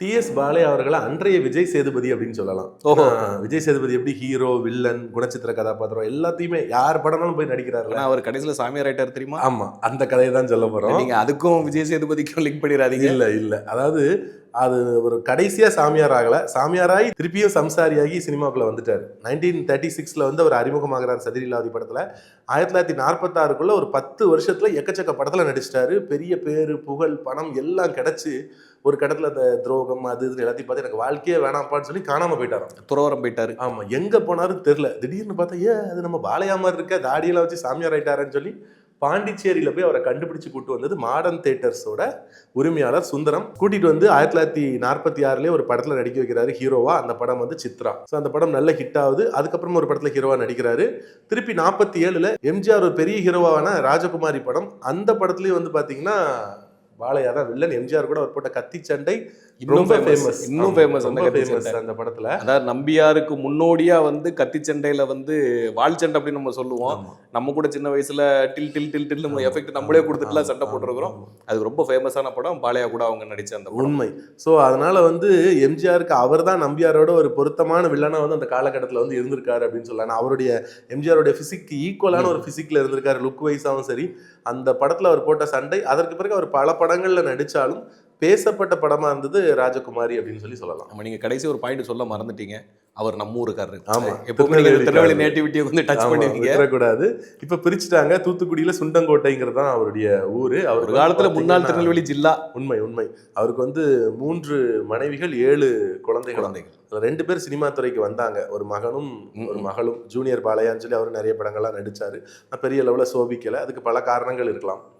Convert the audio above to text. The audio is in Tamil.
டிஎஸ் பாலே அவர்களை அன்றைய விஜய் சேதுபதி அப்படின்னு சொல்லலாம். ஓஹோ. விஜய் சேதுபதி எப்படி ஹீரோ வில்லன் குணச்சித்திர கதாபாத்திரம் எல்லாத்தையுமே யார் படம்னாலும் போய் நடிக்கிறாருல ஆனா அவர் கடைசியில சாமியார் ஆயிட்டார் தெரியுமா? ஆமா அந்த கதையை தான் சொல்ல போறோம். நீங்க அதுக்கும் விஜய் சேதுபதிக்கும் லிங்க் பண்ணிடாதீங்க. இல்ல இல்ல. அதாவது அது ஒரு கடைசியா சாமியார் ஆகல. சாமியாராகி திருப்பியும் சம்சாரியாகி சினிமாக்குள்ள வந்துட்டாரு. நைன்டீன் தேர்ட்டி சிக்ஸ்ல வந்து அவர் அறிமுகமாகிறார் சதிரிலாதி படத்துல. ஆயிரத்தி தொள்ளாயிரத்தி நாற்பத்தாறுக்குள்ள ஒரு பத்து வருஷத்துல எக்கச்சக்க படத்துல நடிச்சிட்டாரு. பெரிய பேரு புகழ் பணம் எல்லாம் கிடைச்சு ஒரு கடத்துல அந்த துரோகம் அது இது எல்லாத்தையும் பார்த்து எனக்கு வாழ்க்கையே வேணாம்ப்பான்னு சொல்லி காணாம போயிட்டாராம். துறவரம் போயிட்டாரு. ஆமா எங்க போனாரும் தெரியல. திடீர்னு பார்த்தா ஏ அது நம்ம பாலையா மாதிரி இருக்க. தாடியெல்லாம் வச்சு சாமியார் ஆயிட்டாருன்னு சொல்லி பாண்டிச்சேரியில் போய் அவரை கண்டுபிடிச்சு கூட்டு வந்தது மாடர்ன் தேட்டர்ஸோட உரிமையாளர் சுந்தரம். கூட்டிட்டு வந்து ஆயிரத்தி தொள்ளாயிரத்தி நாற்பத்தி ஆறுலேயே ஒரு படத்தில் நடிக்க வைக்கிறாரு ஹீரோவா அந்த படம் வந்து சித்ரா. ஸோ அந்த படம் நல்ல ஹிட் ஆகுது. அதுக்கப்புறம் ஒரு படத்தில் ஹீரோவா நடிக்கிறாரு. திருப்பி நாற்பத்தி ஏழில் எம்ஜிஆர் ஒரு பெரிய ஹீரோவான ராஜகுமாரி படம். அந்த படத்துலேயும் வந்து பார்த்தீங்கன்னா பாலையா தான் வில்லன் எம்ஜிஆர் கூட அவர் போட்ட கத்தி சண்டை இன்னும் ரொம்ப. ஃபேமஸ் இன்னும் ஃபேமஸ் அந்த கத்தி ஃபேமஸ். அந்த படத்துல. அதாவது நம்பியாருக்கு முன்னோடியா வந்து கத்தி சண்டையில வந்து வாள் சண்டை அப்படின்னு நம்ம சொல்லுவோம். நம்ம கூட சின்ன வயசுல டில் டில் டில் டில் நம்ம எஃபெக்ட் நம்மளே கொடுத்துட்டுலாம் சண்டை போட்டுருக்கிறோம். அது ரொம்ப ஃபேமஸான படம் பாலையா கூட அவங்க நடிச்ச அந்த படம். உண்மை. ஸோ அதனால வந்து எம்ஜிஆருக்கு அவர் தான் நம்பியாரோட ஒரு பொருத்தமான வில்லனா வந்து அந்த காலகட்டத்தில் வந்து இருந்திருக்காரு அப்படின்னு சொல்லலாம். அவருடைய எம்ஜிஆருடைய பிசிக்கு ஈக்குவலான ஒரு பிசிக்ல இருந்திருக்காரு. லுக் வைஸாவும் சரி. அந்த படத்துல அவர் போட்ட சண்டை அதற்கு பிறகு அவர் பல படங்கள்ல நடிச்சாலும் பேசப்பட்ட படமா இருந்தது ராஜகுமாரி அப்படின்னு சொல்லி சொல்லலாம். நம்ம நீங்க கடைசி ஒரு பாயிண்ட் சொல்ல மறந்துட்டீங்க. அவர் நம்ம ஊருக்காரரு. ஆமா. எப்பவுமே. திருநெல்வேலி நேட்டிவிட்டியை வந்து டச் பண்ணுவீங்க விட்டுறக்கூடாது. இப்ப பிரிச்சுட்டாங்க. தூத்துக்குடியில சுண்டங்கோட்டைங்கிறது தான் அவருடைய ஊரு. அவர் காலத்துல முன்னாள் திருநெல்வேலி ஜில்லா. உண்மை உண்மை. அவருக்கு வந்து மூன்று மனைவிகள் ஏழு குழந்தைகள். குழந்தைகள். ரெண்டு பேர் சினிமா துறைக்கு வந்தாங்க. ஒரு மகனும் ஒரு. மகளும். ஜூனியர் பாலையான்னு சொல்லி அவர் நிறைய படங்கள்லாம் நடிச்சாரு. பெரிய லெவலில் சோபிக்கல. அதுக்கு பல காரணங்கள் இருக்கலாம்.